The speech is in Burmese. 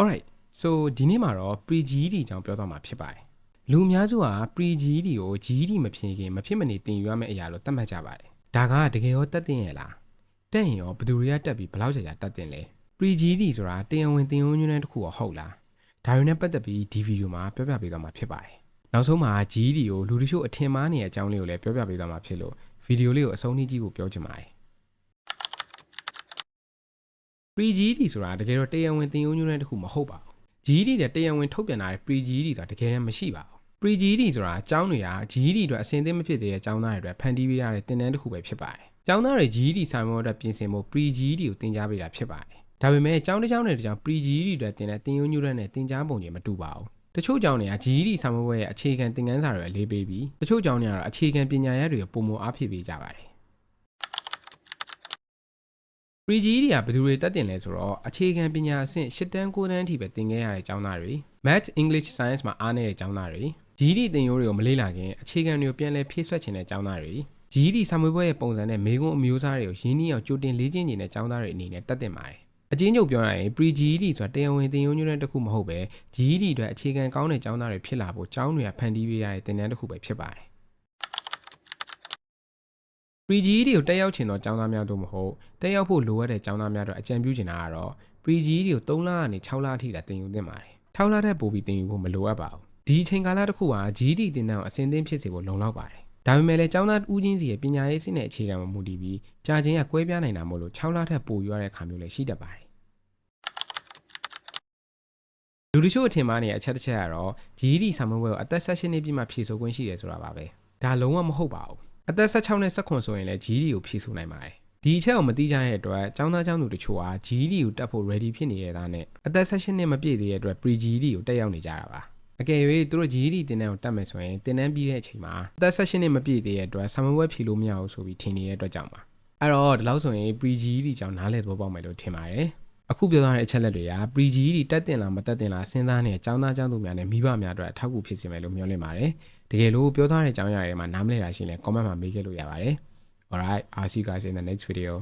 Alright so ဒီနေ့မှာတော့ pre-GED အကြောင်းပြောသွားမှာဖြစ်ပါတယ်လူအများစုက pre-GED ကို GED မဖြစ်ခင်မဖြစ်မနေသင်ယူရမယ့်အရာလို့သတ်မှတ်ကြပါတယ်ဒါကတကယ်ရောတက်တင်ရဲ့လားတက်ရင်ရောဘယ်သူတွေကတက်ပြီးဘယ်လောက်ကြာကြာတက်တင်လဲ pre-GED ဆိုတာတရားဝင်သင်ယူညွှန်းတန်းတစ်ခုရောဟုတ်လားဒါတွေနဲ့ပတ်သက်ပြီးဒီဗီဒီယိုမှာပြောပြပေးသွားမှာဖြစ်ပါတယ်နောက်ဆုံးမှာ GED ကိုလူတချို့အထင်မှားနေတဲ့အကြောင်းလေးကိုလည်းပြောပြပေးသွားမှာဖြစ်လို့ဗီဒီယိုလေးကိုအဆုံးထိကြည့်ဖို့ပြောချင်ပါတယ် pre-GED ဆိုတာတကယ်တော့တရားဝင်သင်ယူညွှန်းတန်းတစ်ခုမဟုတ်ပါဘူး GED တဲ့တရားဝင်ထုတ်ပြန်လာတဲ့ pre-GED ဆိုတာတကယ်တမ်းမရှိပါဘူး pre-GED ဆိုတာအကြောင်းတွေက GED အတွက်အဆင်သင့်မဖြစ်သေးတဲ့အကြောင်းသားတွေအတွက်ဖန်တီးပေးရတဲ့သင်တန်းတစ်ခုပဲဖြစ်ပါတယ်။ကျောင်းသားတွေ GED ဆိုင်မောအတွက်ပြင်ဆင်ဖို့ pre-GED ကိုသင်ကြားပေးတာဖြစ်ပါတယ်။ဒါပေမဲ့ကျောင်းတစ်ကျောင်းနဲ့တစ်ကျောင်း pre-GED အတွက်သင်တဲ့သင်ယူညွှန်းတန်းနဲ့သင်ကြားပုံတွေမတူပါဘူး။တချို့ကျောင်းတွေက GED ဆိုင်မောဘွဲရဲ့အခြေခံသင်ခန်းစာတွေအလေးပေးပြီးတချို့ကျောင်းတွေကတော့အခြေခံပညာရပ်တွေကိုပုံမအားဖြည့်ပေးကြပါတယ်။ pre-GED ကဘယ်သူတွေတက်တင်လဲဆိုတော့အခြေခံပညာအဆင့်၈တန်း9တန်းအထိပဲသင်ခဲ့ရတဲ့ကျောင်းသားတွေ Math English Science မှာအားနည်းတဲ့ကျောင်းသားတွေ GED သင်ရိုးတွေကိုမလေ့လာခင်အခြေခံတွေကိုပြန်လည်ဖြည့်ဆွက်ချင်တဲ့ကျောင်းသားတွေ GED စာမေးပွဲရဲ့ပုံစံနဲ့မေခွန်းအမျိုးအစားတွေကိုရင်းနှီးအောင်ကြိုတင်လေ့ကျင့်နေတဲ့ကျောင်းသားတွေအနေနဲ့တက်တင်ပါတယ်အချင်းချုပ်ပြောရရင် pre-GED ဆိုတာတရားဝင်သင်ရိုးညွှန်းတန်းတစ်ခုမဟုတ်ပဲ GED အတွက်အခြေခံကောင်းတဲ့ကျောင်းသားတွေဖြစ်လာဖို့ကျောင်းတွေကဖန်တီးပေးရတဲ့သင်တန်းတစ်ခုပဲဖြစ်ပါတယ် pre-GED ကိုတက်ရောက်ချင်သောကျောင်းသားများတို့မဟုတ်တက်ရောက်ဖို့လိုအပ်တဲ့ကျောင်းသားများတို့အကြံပြုချင်တာကတော့ pre-GED ကို3လကနေ6လအထိသာသင်ယူသင့်ပါတယ်။6လထက်ပိုပြီးသင်ယူဖို့မလိုအပ်ပါဘူး။ဒီအချိန်ကာလတစ်ခုဟာ GED သင်တန်းကိုအဆင်သင့်ဖြစ်စေဖို့လုံလောက်ပါတယ်။ဒါပေမဲ့လည်းကျောင်းသားဦးချင်းစီရဲ့ပညာရေးစနစ်အခြေခံမှာမူတည်ပြီးကြာချင်းကကွဲပြားနိုင်တာမို့လို့6လထက်ပိုယူရတဲ့အခါမျိုးလည်းရှိတတ်ပါတယ်။လူတချို့အထင်မှားနေတဲ့အချက်တစ်ချက်ကတော့ GED စာမေးပွဲကိုအသက်16နှစ်ပြည့်မှဖြေဆိုခွင့်ရှိတယ်ဆိုတာပါပဲ။ဒါလုံးဝမဟုတ်ပါဘူး။ အသက်16နဲ့18ဆိုရင်လည်း GED ကိုဖြည့်ဆိုနိုင်ပါတယ်။ဒီအချက်ကိုမသိကြတဲ့အတွက်ចောင်းသားចောင်းသူတချို့ဟာ GED ကိုတက်ဖို့ ready ဖြစ်နေရတာနဲ့အသက်16နှစ်မပြည့်သေးတဲ့အတွက် pre GED ကိုတက်ရောက်နေကြတာပါ။အကယ်၍သူတို့ GED တင်တန်းကိုတက်မယ်ဆိုရင်တင်တန်းပြီးတဲ့အချိန်မှာအသက်16နှစ်မပြည့်သေးတဲ့အတွက်ဆာမဘွဲဖြေလို့မရဘူးဆိုပြီးထင်နေတဲ့အတွက်ကြောင့်ပါ။အဲ့တော့ဒီလောက်ဆိုရင် pre GED ကြောင့်နားလည်သဘောပေါက်မယ်လို့ထင်ပါတယ်။ အခုပြောထားတဲ့အချက်လက်တွေက pre GED တက်တင်လားမတက်တင်လားစဉ်းစားနေတဲ့ចောင်းသားចောင်းသူများနဲ့မိဘများအတွက်အထောက်အကူဖြစ်စေမယ်လို့မျှော်လင့်ပါတယ်။တကယ်လို့ပြောထားတဲ့အကြောင်းအရာတွေမှာနားမလည်တာရှိရင်လည်း comment မှာမေးခဲ့လို့ရပါတယ်။ Alright, I'll see you guys in the next video.